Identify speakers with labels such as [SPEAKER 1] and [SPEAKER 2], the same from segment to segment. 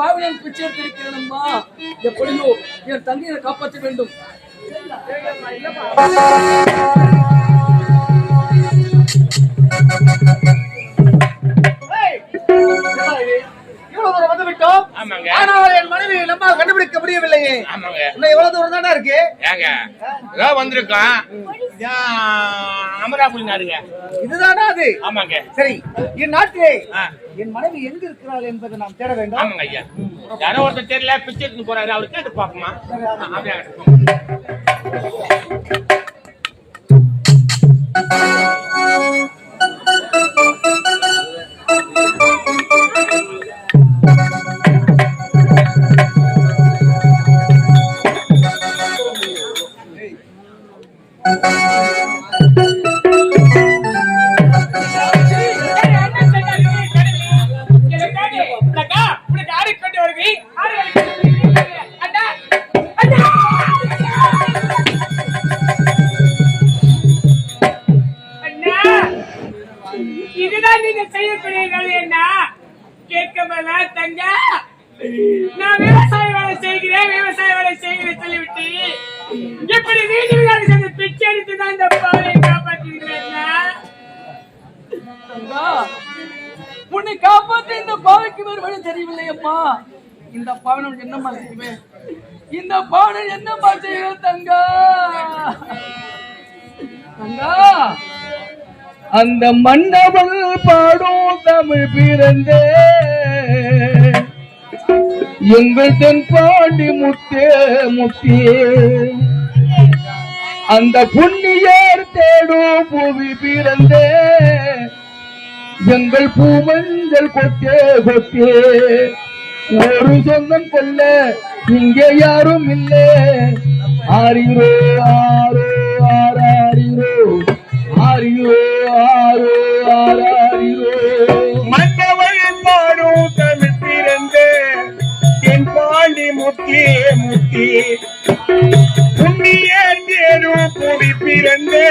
[SPEAKER 1] பாவியன் பிச்சை எடுத்திருக்கிறேனம்மா எப்படியோ என் தங்கையை காப்பாற்ற வேண்டும்
[SPEAKER 2] Thank
[SPEAKER 3] you.
[SPEAKER 2] ஆனால் என் மனைவி நம்மால் கண்டுபிடிக்க முடியவில்லையே.
[SPEAKER 3] ஆமாங்க.
[SPEAKER 2] இன்னும் எவ்வளவு தூரம் தானே இருக்கு?
[SPEAKER 3] ஏங்க ஏதோ வந்திருக்கோம் அமராபுரி நாடுங்க
[SPEAKER 2] இதுதானா அது?
[SPEAKER 3] ஆமாங்க.
[SPEAKER 2] சரி இந்நாட்டிலே
[SPEAKER 3] ஆ,
[SPEAKER 2] என் மனைவி எங்கு இருக்கிறாள் என்பதை நாம் தேட வேண்டும்.
[SPEAKER 3] ஆமாங்க ஐயா. யாரோ ஒருத்தர் தெரியல பிச்சை எடுத்துன்னு போறாரு அவரு கேட்டு பார்க்குமா அப்படியே
[SPEAKER 4] நான் விவசாய வேலை செய்கிறேன் விவசாய வேலை செய்கிறேன் சொல்லிவிட்டு இப்படி வீட்டில் வீடாக சென்று பிச்சை எடுத்து தான் இந்த பாவை காப்பாற்றிருக்கிறேன்
[SPEAKER 1] தங்கா உன்னை காப்பாற்ற இந்த பாவைக்கு வேறு வழி தெரியவில்லை அம்மா. இந்த பாவனம் என்னம்மா செய்வேன்? இந்த பாவனம் என்னம்மா செய்வேன் தங்கா? தங்கா அந்த மன்னவள் பாடும் தமிழ் பிறந்தே. எங்கள் தென் பாண்டி முத்தே. முத்தியே அந்த புண்ணியர் தேடும் புவி பிறந்தே. எங்கள் பூமஞ்சல் கொத்தே கொத்தே. ஒரு சொந்தம் கொல்ல இங்கே யாரும் இல்லை. ஆரிரோ
[SPEAKER 5] பாண்டி முத்தி முத்தி. புண்ணிய தேரும் புவி பிறந்து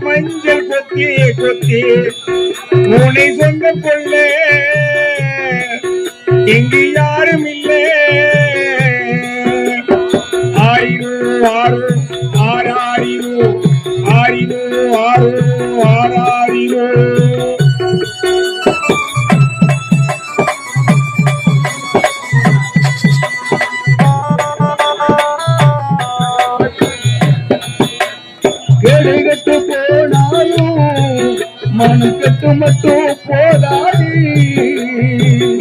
[SPEAKER 5] மஞ்சள் கொத்தி கொத்தி. உனை சொந்த கொள்ள. இங்கு யாரும் இல்லை. ஆயிரு ஆறு ஆறாரிரு ஆறிரு ஆறு ஆறாரிரு
[SPEAKER 1] மட்டும் போதாடி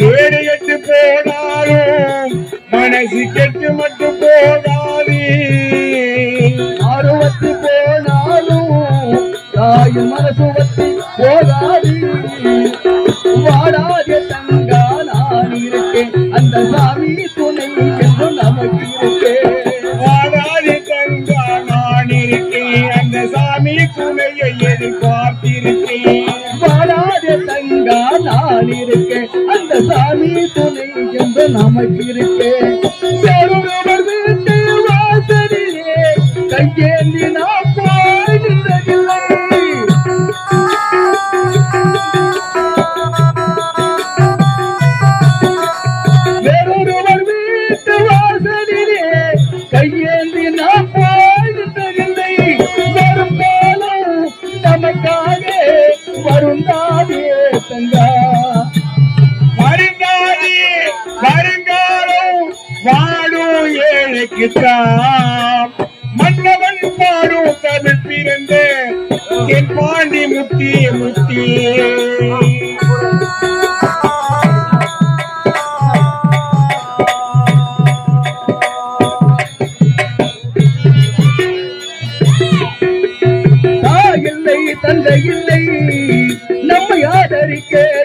[SPEAKER 5] ஏழு எட்டு போனாலும் மனசு கெட்டு மட்டும் போகாது
[SPEAKER 1] அறுபத்து போனாலும் தாய் மனசு வத்தி போதாடி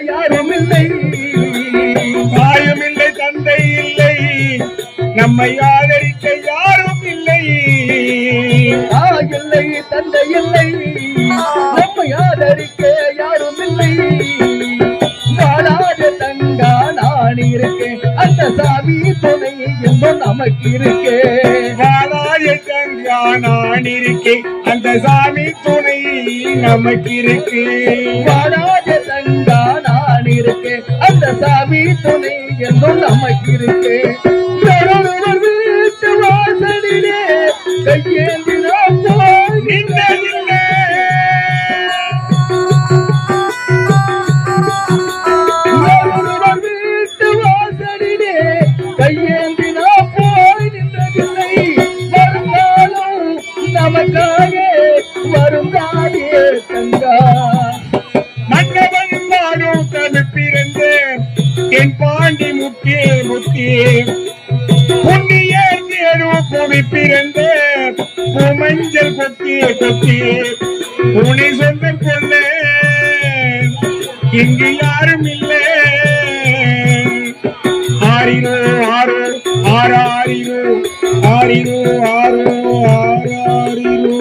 [SPEAKER 1] யாரும் இல்லை
[SPEAKER 5] தாயும் இல்லை தந்தை இல்லை. நம்மை ஆதரிக்க யாரும் இல்லை.
[SPEAKER 1] தாய் இல்லை தந்தை இல்லை. நம்மை ஆதரிக்க யாரும் இல்லை. வாழாத தங்கா நான் இருக்கேன். அந்த சாமி துணை என்றும் நமக்கு இருக்கேன்
[SPEAKER 5] வாழாய தங்கா நான் இருக்கேன். அந்த சாமி துணை நமக்கு இருக்கு. Yeah. இங்கு யாரும் இல்லை. ஆறிரோ ஆறோ ஆறாரிரோ ஆறிரோ ஆறோ ஆறாரிரோ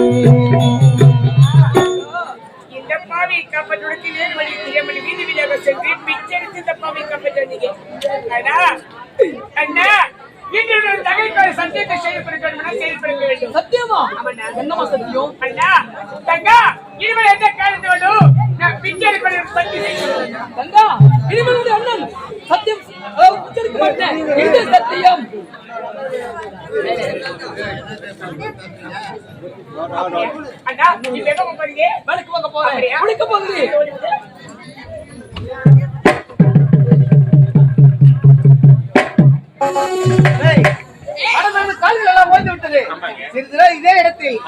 [SPEAKER 4] இந்த பாவி கப்பலுக்கு வேறு வழி தெரியாமல் வீதி வீதியாக சென்று பிச்செடுத்து இந்த பாவி கப்பல் வந்தீங்க அண்ணா அண்ணா இன்று நான் தகைக்கார சத்தியத்தை செயல்படுத்த வேண்டும் செயல்படுத்த வேண்டும்.
[SPEAKER 1] சத்தியமா. என்னமா சத்தியம்?
[SPEAKER 4] அண்ணா தங்கா இனிமேல் எந்த காலத்தோடு
[SPEAKER 1] இனிமேல் அண்ணன் சத்தியம் உச்சரிக்க மாட்டேன். இது சத்தியம்.
[SPEAKER 4] அண்ணா நீ எங்க போறீங்க?
[SPEAKER 1] வேலைக்கு போக போகுது.
[SPEAKER 2] கால்கள் எல்லாம் ஓய்ந்து விட்டது. சிறிது இதே இடத்தில்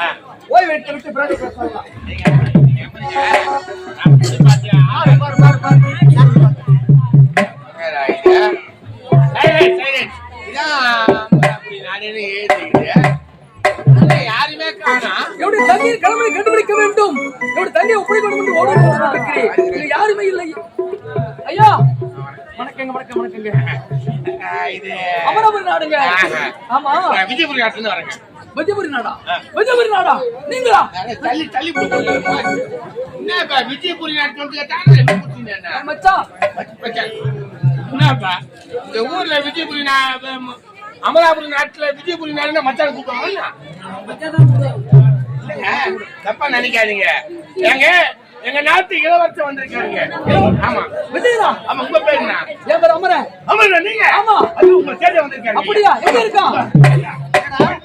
[SPEAKER 2] ஓய்வு எடுத்து விட்டு பிறகு
[SPEAKER 1] கண்டுபிடிக்க வேண்டும். என்னுடைய தண்ணீர் ஒப்படை வேண்டும் என்று ஓடி கொண்டிருக்கிறேன் இங்க யாருமே இல்லை. ஐயா! வணக்கங்க வணக்கம் வணக்கங்க.
[SPEAKER 3] இது
[SPEAKER 1] அமராவதி நாடுங்க. ஆமா.
[SPEAKER 3] விஜயபுரி நாட்டுல இருந்து வரேங்க.
[SPEAKER 1] விஜயபுரி நாடா விஜயபுரி நாடா நீங்களா
[SPEAKER 3] தள்ளி தள்ளி என்னப்பா விஜயபுரி நாட்டு வந்து
[SPEAKER 1] மச்சான்.
[SPEAKER 3] என்னப்பா இந்த ஊர்ல விஜயபுரி அமலாபுரி நாட்டுல விஜயபுரி நாடுன்னா மச்சான் கூப்பிடுவாங்க? தப்பா நினைக்காதீங்க. ஏங்க எங்க நாட்டு இளவரசர் வந்திருக்காங்க ஆமா.
[SPEAKER 1] விஜயனா
[SPEAKER 3] ஆமா உங்க பேர் என்ன?
[SPEAKER 1] என் பேர் அமரன்.
[SPEAKER 3] ஆமா நீங்க?
[SPEAKER 1] ஆமா.
[SPEAKER 3] அது உங்க சேர்ந்து வந்திருக்காங்க
[SPEAKER 1] அப்படியா? எங்க இருக்கான்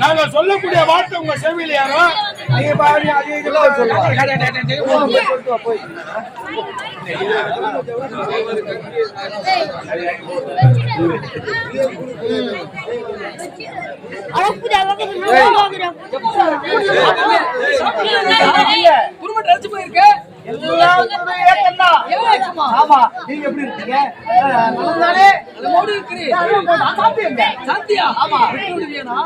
[SPEAKER 3] நாங்க சொல்லக்கூடிய வார்த்தை உங்க செவியில யாரோ நீங்க பாரு அது இதெல்லாம் சொல்லுவாங்க
[SPEAKER 2] போய்
[SPEAKER 1] குடும்பத்தை அழைச்சு போயிருக்க
[SPEAKER 2] ஆமா நீங்க எப்படி இருக்கீங்க நல்லதானே
[SPEAKER 1] நம்மோடு ஆமா விட்டு விடுவியானா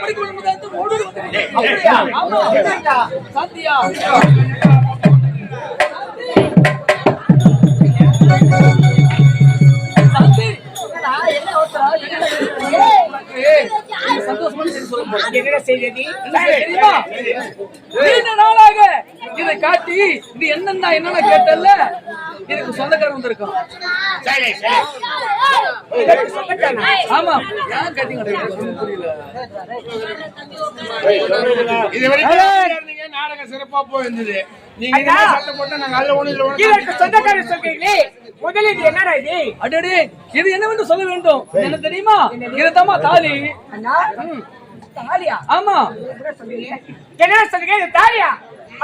[SPEAKER 1] படிக்க வேண்டும் ஓடு
[SPEAKER 2] அப்படியா?
[SPEAKER 1] ஆமா சாந்தியா
[SPEAKER 4] என்ன
[SPEAKER 1] நீண்ட நாளாக இதை காட்டி இது என்னன்னா என்னன்னா கேட்டல இதுக்கு சொந்தக்காரன் வந்திருக்கும்
[SPEAKER 3] சரி
[SPEAKER 1] ஆமா ஏன் கேட்டீங்க புரியல
[SPEAKER 3] இது வரைக்கும் நாடகம் சிறப்பா போயிருந்தது நீங்க
[SPEAKER 4] அண்ணா.
[SPEAKER 3] போட்டா நாங்க அல்ல ஒண்ணு
[SPEAKER 4] சொந்தக்காரர் சொல்றீங்களே முதல்ல இது என்னடா இது?
[SPEAKER 1] அடடே இது என்னவென்று சொல்ல வேண்டும்? என்ன தெரியுமா இதுதாம்மா தாலி.
[SPEAKER 4] தாலியா?
[SPEAKER 1] ஆமா.
[SPEAKER 4] என்ன சொல்றீங்க? இது தாலியா?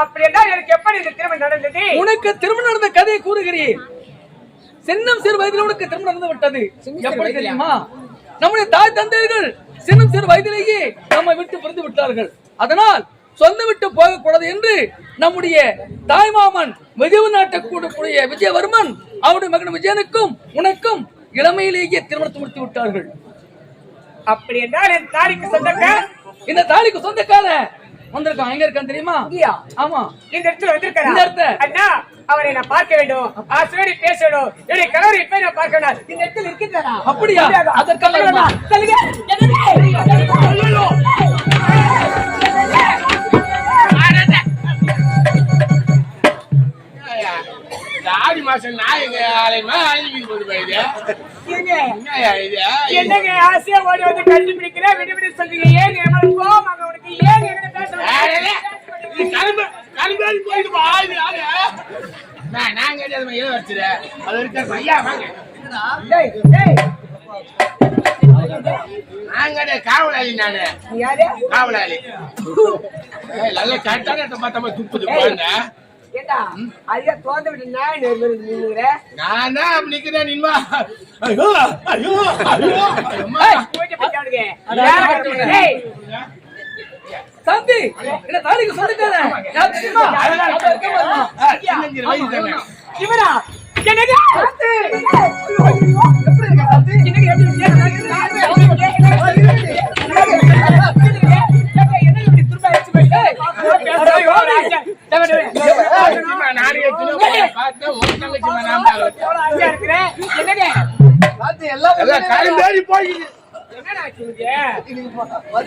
[SPEAKER 4] அப்படி என்றால் எனக்கு எப்படி இந்த திருமணம் நடந்தது?
[SPEAKER 1] உனக்கு திருமணம் நடந்த கதையை கூறுகிறேன். சின்னம் சிறு வயதில் உனக்கு திருமணம் நடந்து விட்டது. எப்படி தெரியுமா? நம்முடைய தாய் தந்தையர்கள் சின்னம் சிறு வயதிலேயே நம்மை விட்டு பிரிந்து விட்டார்கள். அதனால் சொந்த விட்டு போகக்கூடாது என்று நம்முடைய தாய்மாமன் விஜய நாட்டக்கூடிய விஜயவர்மன் அவருடைய மகன் விஜயனுக்கும் உனக்கும் இளமையிலேயே திருமணத்தை முடித்து விட்டார்கள்.
[SPEAKER 4] அப்படி என்றால் என் தாலிக்கு சொந்தக்கார்
[SPEAKER 1] இந்த தாலிக்கு சொந்தக்காரன். வந்திருக்கான். எங்க இருக்கான் தெரியுமா? ஆமா.
[SPEAKER 4] இந்த இடத்துல வந்திருக்காரா?
[SPEAKER 1] இந்த இடத்துல.
[SPEAKER 4] அண்ணா அவரை நான் பார்க்க வேண்டும். ஆசிரியரை பேசணும். என்னுடைய கணவர் இப்ப நான் பார்க்கணும் இந்த இடத்துல இருக்கின்றாரா?
[SPEAKER 1] அப்படியா? அதற்காக
[SPEAKER 3] ஆடி மாசம் நாயங்க ஆலயமா ஆலயம் போது
[SPEAKER 4] என்னங்க? ஆசையா ஓடி வந்து கட்டி பிடிக்கிற விடு விடு சொல்றீங்க ஏங்க எவ்வளவு கோவமாக உனக்கு ஏங்க என்கிட்ட பேச
[SPEAKER 3] ஏய், இது கரும்பு கரும்பேறி போயிட்டு பா இது ஆளு. நான் நான் கேட்டது ஏன் வச்சுரு. அது இருக்க ஐயா வாங்க. நான் கேட்ட காவலாளி நானு. காவலாளி. நல்ல இடத்த பார்த்தா துப்புது
[SPEAKER 4] ஏண்டா ஐயா தோந்த விட்டு நேர்மையில நின்னுங்கிற
[SPEAKER 3] நான் தான் நிக்கிறேன் நின்வா. ஐயோ அம்மா.
[SPEAKER 4] டேய்,
[SPEAKER 1] என்ன தாலிக்கு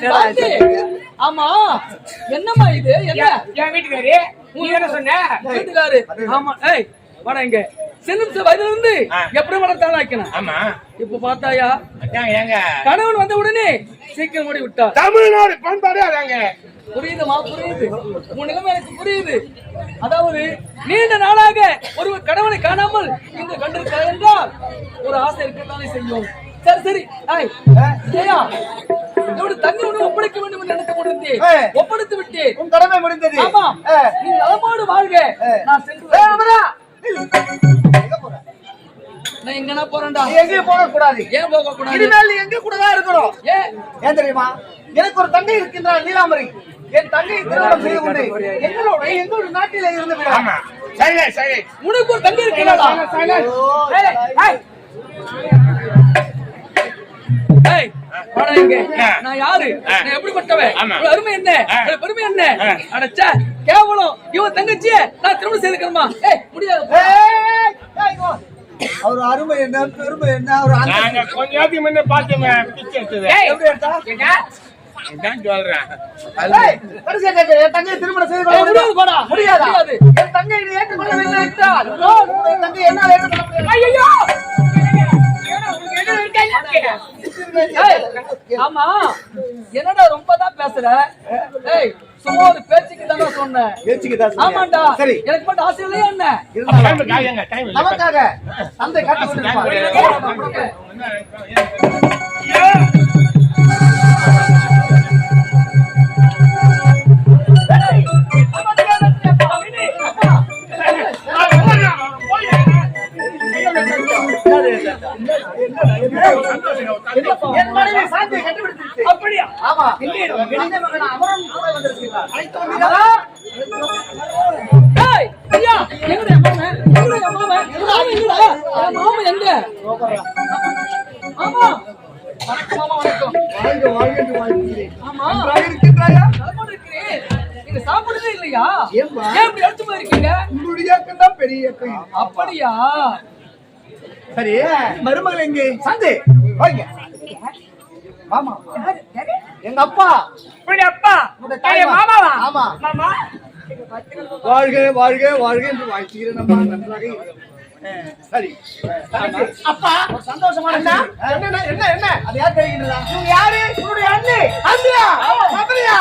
[SPEAKER 3] போயிடுது.
[SPEAKER 1] ஆமா என்னம்மா இது என்ன
[SPEAKER 4] என் வீட்டுக்காரு நீ என்ன சொன்ன
[SPEAKER 1] வீட்டுக்காரு ஆமா ஏய் வாடா இங்க சின்னம் வயதுல இருந்து. எப்படி வளர்த்தாலும் ஆக்கணும்
[SPEAKER 3] ஆமா
[SPEAKER 1] இப்ப பார்த்தாயா கணவன் வந்த உடனே சீக்கிரம் ஓடி விட்டார்
[SPEAKER 3] தமிழ்நாடு பண்பாடு அதாங்க
[SPEAKER 1] புரியுதுமா? புரியுது. உன் நிலைமை எனக்கு புரியுது. அதாவது நீண்ட நாளாக ஒரு கணவனை காணாமல் இங்கு கண்டிருக்கிறார் என்றால் ஒரு ஆசை இருக்கத்தானே செய்யும். சரி சரி. ஜெயா, என்னோட தங்கை ஒன்று ஒப்படைக்க வேண்டும் என்று நினைத்து கொண்டிருந்தேன்.
[SPEAKER 2] ஏய்.
[SPEAKER 1] ஒப்படைத்து விட்டேன்.
[SPEAKER 2] உன் கடமை முடிந்தது.
[SPEAKER 1] ஆமா.
[SPEAKER 2] ஏ,
[SPEAKER 1] நீ நலமாடு வாழ்க. நான் சென்று? நான் போறேன்டா.
[SPEAKER 2] எங்கேயும் போக கூடாது
[SPEAKER 1] ஏன் போக கூடாது
[SPEAKER 2] இனிமேல் நீ எங்க கூட தான் இருக்கணும்.
[SPEAKER 1] ஏன்
[SPEAKER 2] ஏன் தெரியுமா? எனக்கு ஒரு தங்கை இருக்கின்றாள் நீலாம்பரி என் தங்கை திருமணம் செய்து கொண்டு எங்களோட எங்களோட நாட்டிலே இருந்து
[SPEAKER 3] சரி சரி
[SPEAKER 1] உனக்கு ஒரு தங்கை. நான் யாரு. நான் எப்படிப்பட்டவன்? அருமை என்ன? பெருமை என்ன. அடச்சே கேவலம். இவன் தங்கச்சிய நான் திருமணம் செய்துக்கணுமா ஏய் முடியாது.
[SPEAKER 2] அவர் அருமை என்ன பெருமை என்ன அவர் அந்த
[SPEAKER 3] நாங்க கொஞ்ச நேரத்துக்கு முன்ன பார்த்தோமே இதான் சொல்றேன்.
[SPEAKER 2] தங்கையை திருமணம் செய்து கொள்ள
[SPEAKER 1] முடியாது, போடா.
[SPEAKER 2] முடியாதா?
[SPEAKER 1] முடியாது.
[SPEAKER 2] என் தங்கை இதை ஏற்றுக்கொள்ளவில்லை என்றால் என் தங்கை
[SPEAKER 4] என்ன?
[SPEAKER 1] ஏய், ஆமா. என்னடா ரொம்ப தான் பேசுற? ஏய் சும்மா ஒரு பேச்சுக்கு தானே சொன்னேன்? ஆமாண்டா.
[SPEAKER 2] சரி.
[SPEAKER 1] எனக்கு மட்டும் ஆசை இல்லையா என்ன?
[SPEAKER 2] இருந்தாலும்
[SPEAKER 3] டைம் காயங்க டைம் இல்ல
[SPEAKER 2] நமக்காக
[SPEAKER 1] அப்படியா
[SPEAKER 2] ஆமா இளைய மகன் அமரன் கூட வந்திருக்கிறார் அழைத்து வந்தீர்களா?
[SPEAKER 1] ஏய் ஐயா எங்கடா மாமன் எங்கடா மாமன் மாமன் எங்கடா என் மாமன் எங்க ஆமா வணக்கம் மாமா வணக்கம்
[SPEAKER 2] வாழ்க வாழ்க என்று வாழ்கிறேன்.
[SPEAKER 1] ஆமா
[SPEAKER 2] நன்றாக இருக்கின்றாயா?
[SPEAKER 1] நலமா இருக்கிறேன் நீங்க இல்லையா
[SPEAKER 2] ஏம்பா?
[SPEAKER 1] ஏன் இப்படி அடிச்சு போயிருக்கீங்க
[SPEAKER 2] உங்களுடைய இயக்கம் தான் பெரிய இயக்கம்.
[SPEAKER 1] அப்படியா
[SPEAKER 2] சரி மருமகள் எங்கே? சாந்தி. வாங்க. ஆமா எங்க அப்பா?
[SPEAKER 4] உன்னுடைய அப்பா. மாமாவா?
[SPEAKER 2] ஆமா.
[SPEAKER 4] மாமா.
[SPEAKER 2] வாழ்க வாழ்க வாழ்க. என்று வாழ்த்துகிறேன் அம்மா. நன்றாக. சரி. அப்பா. ஒரு சந்தோஷமான. என்ன என்ன என்ன அது யார் இவங்க யாரு? உன்னுடைய அண்ணி. அண்ணியா மதுரையா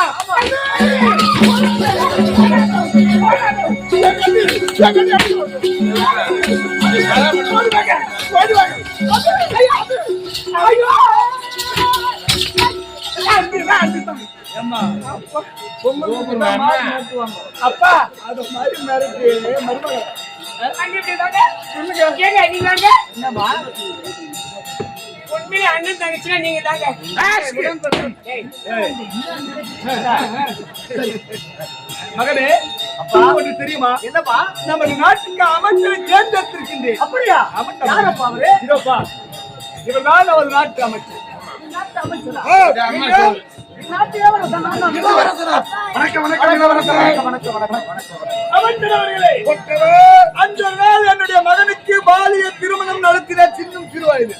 [SPEAKER 2] அப்பா அது மாதிரி மிரட்டு மருமகள்
[SPEAKER 4] அண்ணி உண்மையிலே அண்ணன் தங்கச்சினா நீங்க தாங்க.
[SPEAKER 5] மகனே
[SPEAKER 2] அப்பா.
[SPEAKER 5] ஒன்று தெரியுமா?
[SPEAKER 2] என்னப்பா?
[SPEAKER 5] நமது நாட்டுக்கு அமைச்சரை தேர்ந்தெடுத்திருக்கின்றேன்.
[SPEAKER 2] அப்படியா? யாரப்பா அவரு?
[SPEAKER 5] இதோப்பா இவர் தான் நமது நாட்டு அமைச்சர்.
[SPEAKER 2] நாட்டு அமைச்சரா?
[SPEAKER 3] வணக்கம் வணக்கம்
[SPEAKER 2] வணக்கம் வணக்கம்
[SPEAKER 3] அன்று நாள் என்னுடைய மகனுக்கு பாலிய திருமணம் நடத்தின சின்னம் சிறுவயது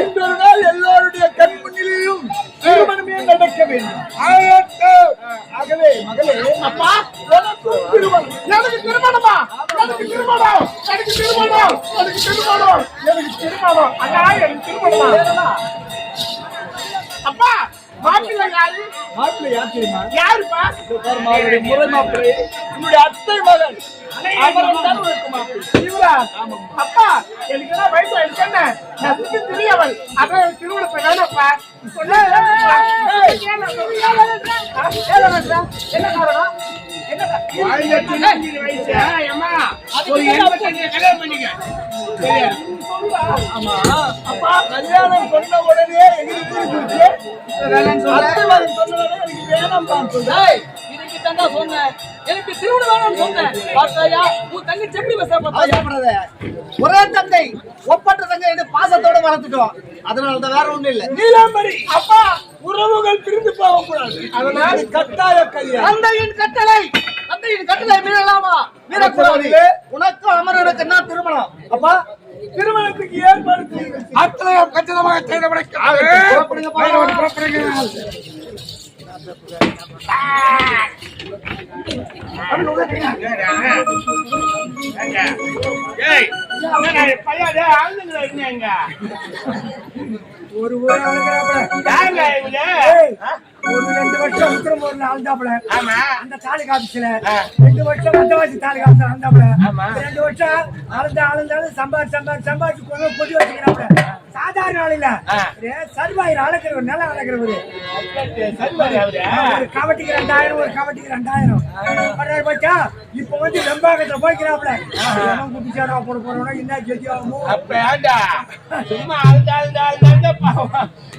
[SPEAKER 3] இன்றொரு நாள் எல்லாருடைய கண் முன்னிலையும் திருமணமே நடக்க வேண்டும் ஆகவே மகளே அப்பா உனக்கும் திருமணம் எனக்கு திருமணமா எனக்கு திருமணம் எனக்கு திருமணம். எனக்கு திருமணம். எனக்கு திருமணம். அண்ணா எனக்கு திருமணமா. மாப்பிள்ளை யாரு மாப்பிள்ளை யார் தெரியுமா? யாருப்பா? அவருடைய முறை மாப்பிள்ளை என்னுடைய அத்தை மகன். அவரை தான் உனக்கு மாப்பிள்ளை. இவரா? அப்பா எனக்கு எல்லாம் வயசு என்ன? நான் சுத்தி தெரியவள். அதான் திருமணத்தை வேணப்பா. என்ன காரணம் அப்பா கல்யாணம் சொன்ன உடனே எனக்கு
[SPEAKER 1] திருமணம் வேணும்னு சொன்னேன். பார்த்தாயா? உன் தங்கச்சி எப்படி.
[SPEAKER 2] ஒரே தந்தை ஒப்பற்ற தங்கை பாசத்தோட வளர்த்துட்டோம். அதனால தான் வேற ஒண்ணும் இல்ல.
[SPEAKER 3] நீலாம்பரி அப்பா! உறவுகள் பிரிந்து போகக்கூடாது. அதனால் கட்டாய கல்யாணம்.
[SPEAKER 2] தந்தையின் கட்டளை! தந்தையின் கட்டளை மீறலாமா? மீறக்கூடாது. உனக்கு அமரருக்கு என்ன திருமணம்? அப்பா!
[SPEAKER 3] திருமணத்துக்கு ஏற்பாடு. அத்தனை கச்சிதமாக செய்து
[SPEAKER 2] புறப்படுங்க,
[SPEAKER 6] ஒரு ஊரே. ஒரு ரெண்டு வருஷம் உத்தரமூர்ல அழுந்தாப்புல அந்த தாலுகா ஆபீஸ்ல ரெண்டு வருஷம் வந்தவாசி தாலுகா ஆபீஸ்ல அழுந்தாப்புல ரெண்டு வருஷம் அழுந்த அழுந்தாலும் சம்பாதி சம்பாதி சம்பாதிச்சு கொண்டு கொதி வச்சுக்கிறாப்புல ஆள் இல்ல சர்வாயிரம் அளக்கிறவர் நிலம் அளக்கிறவர் ஒரு கவட்டிக்கு ரெண்டாயிரம் ஒரு கவட்டிக்கு ரெண்டாயிரம். பன்னெண்டு பச்சா? இப்ப வந்து வெம்பாக்கத்துல போய்க்கிறாப்புல. எவன் குட்டிச்சாடா போட போறவனா என்ன கெதி ஆகுமோ
[SPEAKER 3] ஏண்டா? சும்மா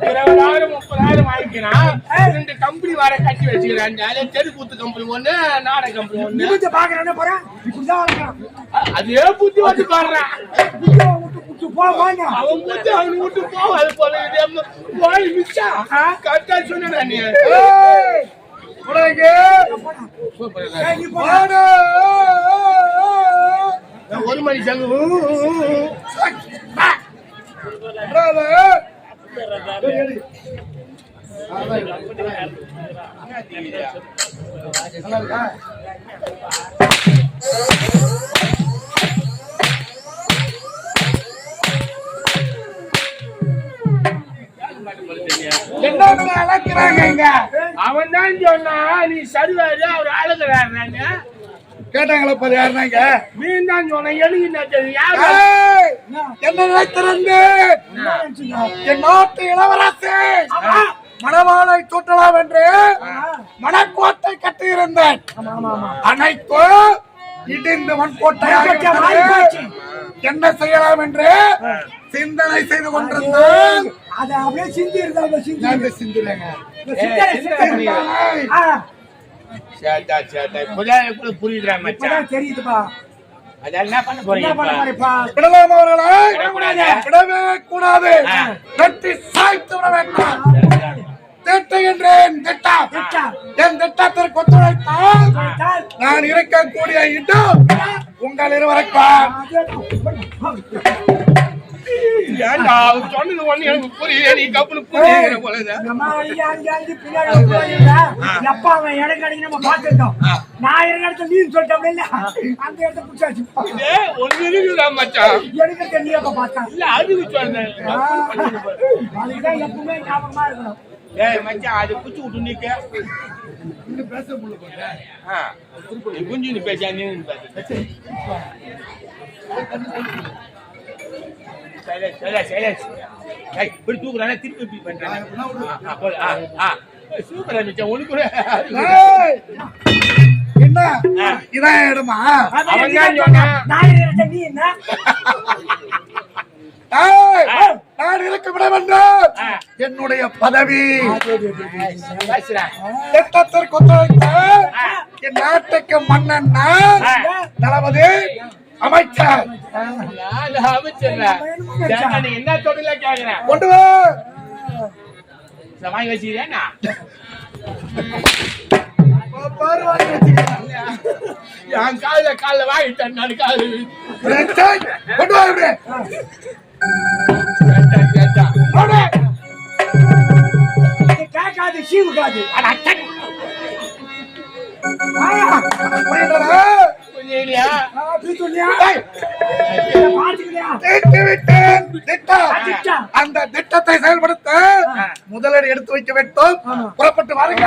[SPEAKER 3] இருபதாயிரம் முப்பதாயிரம் வாங்கிக்கிறான் ரெண்டு கம்பெனி வர கட்டி வச்சுக்கிறான். தெருக்கூத்து கம்பெனி ஒண்ணு நாடக கம்பெனி ஒண்ணு.
[SPEAKER 6] பாக்குறேன்னு போறேன் இப்படிதான்
[SPEAKER 3] அதே புத்தி வந்து பாடுறான்.
[SPEAKER 6] விட்டு புட்டு போ வாங்க
[SPEAKER 3] அவன் புத்தி அவன் விட்டு போவாது போல வாய் மிச்சா கரெக்டா சொன்னா நீ. ஒரு மணி சங்கு என்ன அழைக்கிறாங்க அவன் தான் சொன்னா நீ சருவாரு அவர் அழுகிறாரு நானு
[SPEAKER 7] கேட்டாங்களா பாரு யாருனாங்க
[SPEAKER 3] நீ தான் சொன்ன எனக்கு என்ன தெரியும் யாரு
[SPEAKER 7] என்ன நினைத்திருந்து என் நாட்டு இளவரசி மணவாளை சுற்றலாம் என்று மணக்கோட்டை கட்டியிருந்தேன் அனைத்து இடிந்து மண்கோட்டையாக
[SPEAKER 6] மாறி போச்சு.
[SPEAKER 7] என்ன செய்யலாம் என்று சிந்தனை செய்து கொண்டிருந்தேன்.
[SPEAKER 6] அதை அப்படியே சிந்தி இருந்தாங்க
[SPEAKER 3] புரியுதுடா மச்சான்?
[SPEAKER 6] தெரியுதுப்பா.
[SPEAKER 7] விடலாம் அவர்களை. விடவே கூடாது.
[SPEAKER 3] ஆ.
[SPEAKER 7] வெட்டி சாய்த்து விட வேண்டும். திட்டுகின்றேன். திட்டம். என் திட்டத்திற்கு ஒத்துழைத்தால்
[SPEAKER 6] தால்.
[SPEAKER 7] நான் இருக்கக்கூடிய இடம் உங்கள் இருவருக்கும்.
[SPEAKER 3] சொன்னது ஒண்ணு எனக்கு புரியல நீ கப்புனு போல.
[SPEAKER 6] நம்ம அங்க அங்க அங்க பின்னாடி ஒரு கோயில் இல்ல? எப்ப அவன் எனக்கு அடிக்க நம்ம பார்த்திருக்கோம். நான் இருக்க இடத்துல நீ சொல்லிட்டோம் இல்ல? அந்த இடத்த புடிச்சாச்சு
[SPEAKER 3] ஒண்ணு மச்சான்.
[SPEAKER 6] எனக்கு
[SPEAKER 3] இல்ல அதுக்கு
[SPEAKER 6] எப்பவுமே ஞாபகமா இருக்கணும்.
[SPEAKER 3] ஏய் மச்சான் அது குச்சி விட்டு நிக்க ஆ. நீ குஞ்சு நீ பேச நீ பேச சைலன்ஸ் சைலன்ஸ் சைலன்ஸ் ஏய் இப்படி தூக்குறானே திருப்பி இப்படி பண்றானே ஆ, போடு. ஆ சூப்பரா மச்சான் உனக்கு கூட
[SPEAKER 7] ஏய், என்ன. இதான் இடமா
[SPEAKER 6] அவன்
[SPEAKER 3] தான்
[SPEAKER 6] சொன்னான்? நான் நீ என்ன
[SPEAKER 7] ஏய். நான் இருக்க விட வேண்டும். என்னுடைய பதவி. திட்டத்திற்கு ஒத்துழைத்த என் நாட்டுக்கு மன்னன் நான்
[SPEAKER 3] ஆ.
[SPEAKER 7] தளபதி அமைச்சர்.
[SPEAKER 3] நீ என்ன தொழில கேக்குறேன்
[SPEAKER 7] கொண்டு
[SPEAKER 3] வாங்கி வச்சுக்கிறேன்
[SPEAKER 8] வாங்கி
[SPEAKER 3] என் கால கால வாங்கிட்டேன்
[SPEAKER 7] டேய், கொண்டு வா இப்படி.
[SPEAKER 6] போடு. இது கேட்காது.
[SPEAKER 7] அந்த திட்டத்தை செயல்படுத்த முதலடி எடுத்து வைக்க வேண்டும். புறப்பட்டு வாருங்க.